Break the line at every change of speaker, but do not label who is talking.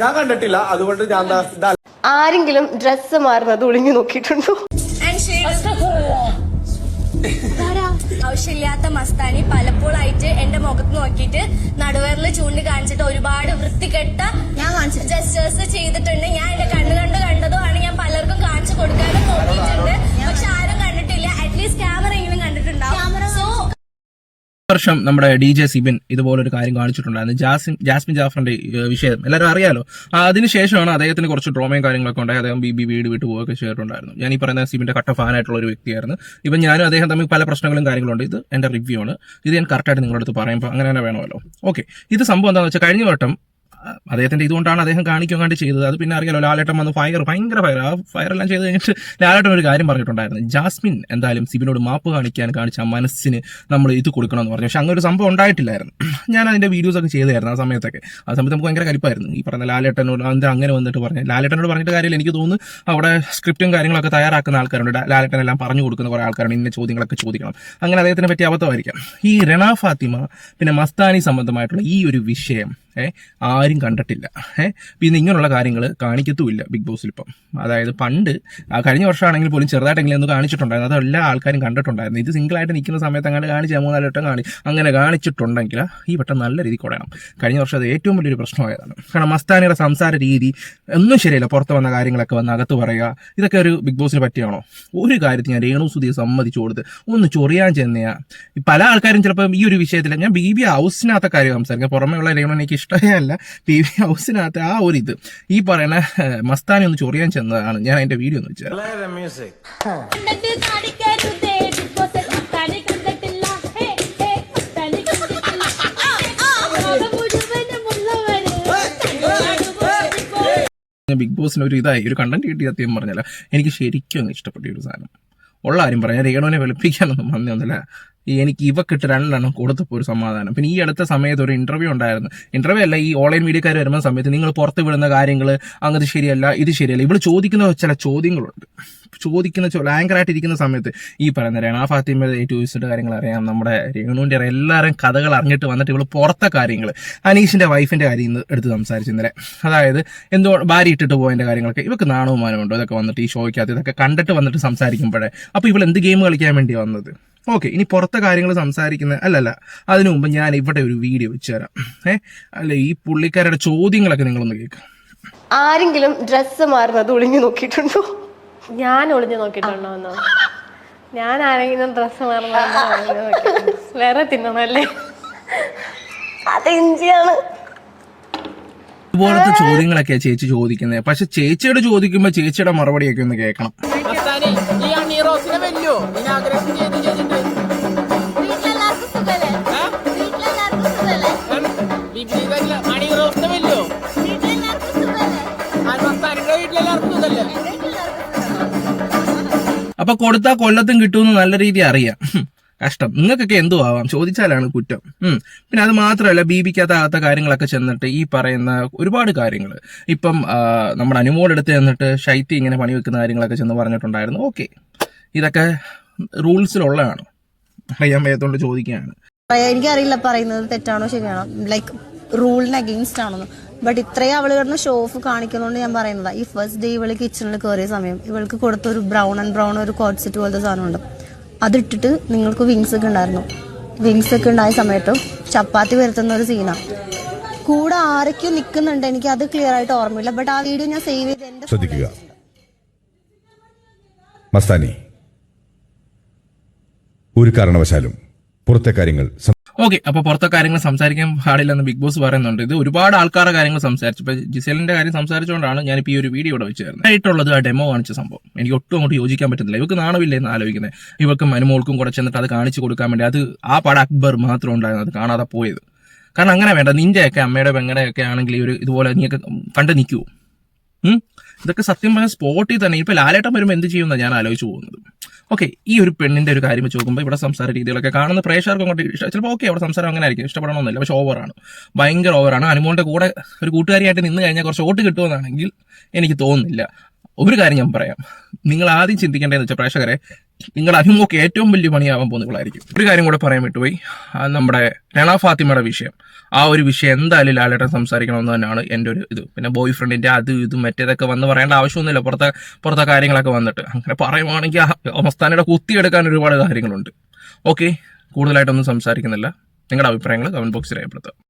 ഞാൻ കണ്ടിട്ടില്ല. അതുകൊണ്ട് ഞാൻ
ആരെങ്കിലും ഡ്രസ്സ് മാറുന്നത് ഒളിഞ്ഞു നോക്കിയിട്ടുണ്ടോ?
ആവശ്യമില്ലാത്ത മസ്താനി പലപ്പോഴായിട്ട് എന്റെ മുഖത്ത് നോക്കിയിട്ട് നടുവേറിൽ ചൂണ്ടി കാണിച്ചിട്ട് ഒരുപാട് വൃത്തികെട്ട ഞാൻ ജസ്റ്റേഴ്സ് ചെയ്തിട്ടുണ്ട്. ഞാൻ എന്റെ കണ്ണു
വർഷം നമ്മുടെ ഡി ജെ സിബിൻ ഇതുപോലൊരു കാര്യം കാണിച്ചിട്ടുണ്ടായിരുന്നു. ജാസിൻ ജാസ്മിൻ ജാഫറിന്റെ വിഷയം. എല്ലാവരും അറിയാലോ? അതിനുശേഷമാണ് അദ്ദേഹത്തിന് കുറച്ച് ഡ്രോമയും കാര്യങ്ങളൊക്കെ ഉണ്ടായി അദ്ദേഹം ബി ബി വീട് വിട്ടു പോവുകയൊക്കെ ചെയ്തിട്ടുണ്ടായിരുന്നു. ഞാൻ ഈ പറയുന്ന സിബിന്റെ കട്ട ഫാൻ ആയിട്ടുള്ള ഒരു വ്യക്തിയായിരുന്നു. ഇപ്പം ഞാനും അദ്ദേഹം തമ്മിൽ പല പ്രശ്നങ്ങളും കാര്യങ്ങളുണ്ട്. ഇത് എന്റെ റിവ്യൂ ആണ്. ഇത് ഞാൻ കറക്റ്റായിട്ട് നിങ്ങളുടെ അടുത്ത് പറയുമ്പോൾ അങ്ങനെ തന്നെ വേണമല്ലോ. ഓക്കെ ഇത് സംഭവം എന്താണെന്ന് വെച്ചാൽ കഴിഞ്ഞ വട്ടം അദ്ദേഹത്തിന്റെ ഇതുകൊണ്ടാണ് അദ്ദേഹം കാണിക്കാൻ വേണ്ടി ചെയ്തത്. അത് പിന്നെ അറിയാലോ ലാലേട്ടൻ വന്ന് ഫയർ ഭയങ്കര ഫയർ ആ ഫയർ എല്ലാം ചെയ്ത് കഴിഞ്ഞിട്ട് ലാലേട്ടൻ ഒരു കാര്യം പറഞ്ഞിട്ടുണ്ടായിരുന്നു. ജാസ്മിൻ എന്തായാലും സിബിനോട് മാപ്പ് കാണിക്കാൻ കാണിച്ച മനസ്സിന് നമ്മൾ ഇത് കൊടുക്കണമെന്ന് പറഞ്ഞു. പക്ഷെ അങ്ങനെ ഒരു സംഭവം ഉണ്ടായിട്ടില്ലായിരുന്നു. ഞാൻ അതിന്റെ വീഡിയോസ് ഒക്കെ ചെയ്തായിരുന്നു ആ സമയത്തൊക്കെ. ആ സമയത്ത് നമുക്ക് ഭയങ്കര കരിപ്പായിരുന്നു ഈ പറഞ്ഞ ലാലേട്ടനോട് എന്താ അങ്ങനെ വന്നിട്ട് പറഞ്ഞു. ലാലേട്ടനോട് പറഞ്ഞിട്ട് കാര്യമില്ല. എനിക്ക് തോന്നുന്നു അവിടെ സ്ക്രിപ്റ്റും കാര്യങ്ങളൊക്കെ തയ്യാറാക്കുന്ന ആൾക്കാരുണ്ട്. ലാലേട്ടനെല്ലാം പറഞ്ഞു കൊടുക്കുന്ന കുറെ ആൾക്കാരാണ് ഇന്ന ചോദ്യങ്ങളൊക്കെ ചോദിക്കണം. അങ്ങനെ അദ്ദേഹത്തിനെ പറ്റി അബദ്ധമായിരിക്കാം. ഈ റെന ഫാത്തിമ പിന്നെ മസ്താനി സംബന്ധമായിട്ടുള്ള ഈ ഒരു വിഷയം ആരും കണ്ടിട്ടില്ല. ഏഹ് പിന്നെ ഇങ്ങനെയുള്ള കാര്യങ്ങൾ കാണിക്കത്തുമില്ല ബിഗ് ബോസിൽ ഇപ്പം അതായത് പണ്ട് കഴിഞ്ഞ വർഷമാണെങ്കിൽ പോലും ചെറുതായിട്ടെങ്കിലും ഒന്ന് കാണിച്ചിട്ടുണ്ടായിരുന്നു. അത് എല്ലാ ആൾക്കാരും കണ്ടിട്ടുണ്ടായിരുന്നു. ഇത് സിംഗിളായിട്ട് നിൽക്കുന്ന സമയത്ത് അങ്ങനെ കാണിച്ച് മൂന്നാൽ വട്ടം കാണി അങ്ങനെ കാണിച്ചിട്ടുണ്ടെങ്കിൽ ഈ വട്ടം നല്ല രീതി കുറയണം കഴിഞ്ഞ വർഷം അത് ഏറ്റവും വലിയൊരു പ്രശ്നമായതാണ്. കാരണം മസ്താനിയുടെ സംസാര രീതി ഒന്നും ശരിയല്ല. പുറത്ത് വന്ന കാര്യങ്ങളൊക്കെ വന്ന് അകത്ത് പറയുക ഇതൊക്കെ ഒരു ബിഗ് ബോസിന് പറ്റിയാണോ? ഒരു കാര്യത്തിൽ ഞാൻ രേണു സുധിയെ സമ്മതിച്ചു കൊടുത്ത് ഒന്ന് ചൊറിയാൻ ചെന്നയാ. പല ആൾക്കാരും ചിലപ്പോൾ ഈ ഒരു വിഷയത്തിൽ ഞാൻ ബി ബി ഹൗസിനകത്തെ കാര്യം സംസാരിക്കാം പുറമേ ഉള്ള രേണു എനിക്ക് ഇഷ്ടമേ അല്ല പി വി ഹൗസിനകത്ത് ആ ഒരു ഇത് ഈ പറയുന്ന മസ്താനി ഒന്ന് ചൊറിയാൻ ചെന്നതാണ് ഞാൻ അതിന്റെ വീഡിയോ ഒന്ന് വെച്ചാൽ
ബിഗ്
ബോസിന് ഒരു ഇതായി ഒരു കണ്ടന്റ് കിട്ടി സത്യം പറഞ്ഞാൽ എനിക്ക് ശരിക്കും അങ്ങ് ഇഷ്ടപ്പെട്ട ഒരു സാധനം. ഉള്ള ആരും പറയാം രേണുവിനെ വെളുപ്പിക്കാനൊന്നും വന്നൊന്നുമില്ല എനിക്ക് ഇവക്കിട്ട് രണ്ടെണ്ണം കൊടുത്തപ്പോൾ ഒരു സമാധാനം. പിന്നെ ഈ അടുത്ത സമയത്ത് ഒരു ഇന്റർവ്യൂ ഉണ്ടായിരുന്നു. ഇന്റർവ്യൂ അല്ല ഈ ഓൺലൈൻ മീഡിയക്കാർ വരുന്ന സമയത്ത് നിങ്ങൾ പുറത്ത് വിടുന്ന കാര്യങ്ങൾ അങ്ങത് ശരിയല്ല ഇത് ശരിയല്ല. ഇവിടെ ചോദിക്കുന്ന ചില ചോദ്യങ്ങളുണ്ട്. ചോദിക്കുന്ന ആങ്കറായിട്ട് ഇരിക്കുന്ന സമയത്ത് ഈ പറയുന്ന രേണ ഫാത്തിമയുടെ ടു വിസിന്റെ കാര്യങ്ങൾ അറിയാം. നമ്മുടെ രേണുവിന്റെ എല്ലാവരും കഥകൾ അറിഞ്ഞിട്ട് വന്നിട്ട് ഇവൾ പുറത്തെ കാര്യങ്ങൾ അനീഷിന്റെ വൈഫിന്റെ കാര്യം ഇന്ന് എടുത്ത് സംസാരിച്ചു ഇന്നലെ. അതായത് എന്തോ ഭാര്യ ഇട്ടിട്ട് പോയതിന്റെ കാര്യങ്ങളൊക്കെ ഇവർക്ക് നാണവുമാനമുണ്ടോ ഇതൊക്കെ വന്നിട്ട് ഈ ഷോയ്ക്കകത്ത് ഇതൊക്കെ കണ്ടിട്ട് വന്നിട്ട് സംസാരിക്കുമ്പോഴേ. അപ്പോൾ ഇവൾ എന്ത് ഗെയിം കളിക്കാൻ വേണ്ടി വന്നത്? ഓക്കെ ഇനി പുറത്തെ കാര്യങ്ങൾ സംസാരിക്കുന്ന അല്ലല്ല അതിനു മുമ്പ് ഞാൻ ഇവിടെ ഒരു വീഡിയോ വെച്ച് തരാം. ഏ അല്ല ഈ പുള്ളിക്കാരുടെ ചോദ്യങ്ങളൊക്കെ നിങ്ങളൊന്ന് കേൾക്കാം.
ആരെങ്കിലും ഡ്രസ്സ് മാറുന്നത് ഒളിഞ്ഞു നോക്കിയിട്ടുണ്ടോ?
ഞാൻ ഒളിഞ്ഞു നോക്കിയിട്ടുണ്ടോ എന്നോ ഞാൻ ആരെങ്കിലും ഡ്രസ്സ് മാറുന്നത് വേറെ തിന്നണല്ലേ
അത് ഇഞ്ചിയാണ്.
ഇതുപോലത്തെ ചോദ്യങ്ങളൊക്കെ ചേച്ചി ചോദിക്കുന്നത് പക്ഷെ ചേച്ചിയോട് ചോദിക്കുമ്പോ ചേച്ചിയുടെ മറുപടിയൊക്കെ ഒന്ന് കേൾക്കണം.
വിപരീതല്ല മണി റോസിനെ വലിയോ
വീട്ടിലെല്ലാവർക്കും
ഇതല്ലേ?
അപ്പൊ കൊടുത്താ കൊല്ലത്തും കിട്ടുമെന്ന് നല്ല രീതി അറിയാം. കഷ്ടം. നിങ്ങൾക്കൊക്കെ എന്തോ ആവാം? ചോദിച്ചാലാണ് കുറ്റം. ഉം. പിന്നെ അത് മാത്രമല്ല ബീബിക്കകത്താകാത്ത കാര്യങ്ങളൊക്കെ ചെന്നിട്ട് ഈ പറയുന്ന ഒരുപാട് കാര്യങ്ങൾ ഇപ്പം നമ്മുടെ അനുമോളെടുത്ത് ചെന്നിട്ട് ഷൈറ്റി ഇങ്ങനെ പണി വെക്കുന്ന കാര്യങ്ങളൊക്കെ ചെന്ന് പറഞ്ഞിട്ടുണ്ടായിരുന്നു. ഓക്കെ. ഇതൊക്കെ റൂൾസിലുള്ളതാണ്. അറിയാൻ വയ്യാത്തോണ്ട് ചോദിക്കുകയാണ്.
എനിക്കറിയില്ല പറയുന്നത് തെറ്റാണോ ശരിയാണോ? ലൈക്ക് റൂളിന് അഗെയിൻസ്റ്റ് ആണെന്ന്. ബട്ട് ഇത്രയും അവൾ കിടന്ന് ഷോ ഓഫ് കാണിക്കുന്നതുകൊണ്ട് ഞാൻ പറയുന്നതാണ് ഈ ഫസ്റ്റ് ഡേ ഇവൾ കിച്ചണിൽ കയറിയ സമയം ഇവൾക്ക് കൊടുത്ത ഒരു ബ്രൗൺ ആൻഡ് ബ്രൗൺ ഒരു കോട്ട് സെറ്റ് പോലത്തെ സാധനമുണ്ട്. അതിട്ടിട്ട് നിങ്ങൾക്ക് വിങ്സ് ഒക്കെ ഉണ്ടായിരുന്നു. വിങ്സ് ഒക്കെ ഉണ്ടായ സമയത്ത് ചപ്പാത്തി വരുത്തുന്ന ഒരു സീനാണ് കൂടെ ആരൊക്കെയോ നിൽക്കുന്നുണ്ട് എനിക്ക് അത് ക്ലിയർ ആയിട്ട് ഓർമ്മയില്ല. ബട്ട് ആ വീഡിയോ ഞാൻ സേവ് ചെയ്ത് എന്റെ
ശ്രദ്ധിക്കുക. മസ്താനി. ഒരു കാരണവശാലും പുറത്തെ കാര്യങ്ങൾ
ഓക്കെ അപ്പൊ പുറത്തെ കാര്യങ്ങൾ സംസാരിക്കാൻ പാടില്ലെന്ന് ബിഗ് ബോസ് പറയുന്നുണ്ട്. ഇത് ഒരുപാട് ആൾക്കാരുടെ കാര്യങ്ങൾ സംസാരിച്ചു. ഇപ്പൊ ജിസേലിന്റെ കാര്യം സംസാരിച്ചുകൊണ്ടാണ് ഞാൻ ഇപ്പൊ ഈ ഒരു വീഡിയോ ഇവിടെ വെച്ച് തരുന്നത്. ആയിട്ടുള്ളത് ആ ഡെമോ കാണിച്ച സംഭവം. എനിക്ക് ഒട്ടും അങ്ങോട്ട് യോജിക്കാൻ പറ്റുന്നില്ല ഇവർക്ക് നാണമില്ല എന്ന് ആലോചിക്കുന്നത്. ഇവർക്ക് മനുമോൾക്കും കൂടെ ചെന്നിട്ട് അത് കാണിച്ചു കൊടുക്കാൻ വേണ്ടി അത് ആ പടം അക്ബർ മാത്രം ഉണ്ടായിരുന്നു. അത് കാണാതെ പോയത്. കാരണം അങ്ങനെ വേണ്ട. നിന്റെയൊക്കെ അമ്മയുടെ പെങ്ങളുടെ ഒക്കെ ആണെങ്കിൽ ഒരു ഇതുപോലെ നീയൊക്കെ കണ്ടു നിൽക്കുവോ? ഇതൊക്കെ സത്യം പറഞ്ഞ സ്പോട്ടിൽ തന്നെ. ഇപ്പൊ ലാലേട്ടം വരുമ്പോൾ എന്ത് ചെയ്യുന്ന ഞാൻ ആലോചിച്ചു പോകുന്നത്. ഓക്കെ ഈ ഒരു പെണ്ണിന്റെ ഒരു കാര്യം വെച്ച് നോക്കുമ്പോൾ ഇവിടെ സംസാര രീതികളൊക്കെ കാണുന്ന പ്രേക്ഷകർക്ക് അങ്ങോട്ട് ഇഷ്ടം. ചിലപ്പോൾ ഓക്കെ അവിടെ സംസാരം അങ്ങനെ ആയിരിക്കും ഇഷ്ടപ്പെടണമെന്നില്ല. പക്ഷെ ഓവറാണ് ഭയങ്കര ഓവറാണ് അനുമോളുടെ കൂടെ ഒരു കൂട്ടുകാരിയായിട്ട് നിന്ന് കഴിഞ്ഞാൽ കുറച്ച് ഓട്ട് കിട്ടുമെന്നാണെങ്കിൽ എനിക്ക് തോന്നുന്നില്ല. ഒരു കാര്യം ഞാൻ പറയാം. നിങ്ങൾ ആദ്യം ചിന്തിക്കേണ്ടതെന്ന് വെച്ചാൽ പ്രേക്ഷകരെ നിങ്ങൾ അഭിമുഖം ഏറ്റവും വലിയ പണിയാവാൻ പോകുന്നതായിരിക്കും ഒരു കാര്യം കൂടെ പറയാൻ വിട്ടുപോയി. നമ്മുടെ രണ ഫാത്തിമയുടെ വിഷയം. ആ ഒരു വിഷയം എന്തായാലും ലാലേട്ടൻ സംസാരിക്കണമെന്ന് തന്നെയാണ് എന്റെ ഒരു ഇത്. പിന്നെ ബോയ് ഫ്രണ്ടിന്റെ അത് ഇതും മറ്റേതൊക്കെ വന്ന് പറയേണ്ട ആവശ്യമൊന്നുമില്ല. പുറത്തെ പുറത്തെ കാര്യങ്ങളൊക്കെ വന്നിട്ട്. അങ്ങനെ പറയുവാണെങ്കിൽ അവസ്ഥാനയുടെ കുത്തിയെടുക്കാൻ ഒരുപാട് കാര്യങ്ങളുണ്ട്. ഓക്കെ കൂടുതലായിട്ടൊന്നും സംസാരിക്കുന്നില്ല. നിങ്ങളുടെ അഭിപ്രായങ്ങൾ കമന്റ് ബോക്സിൽ രേഖപ്പെടുത്തുക.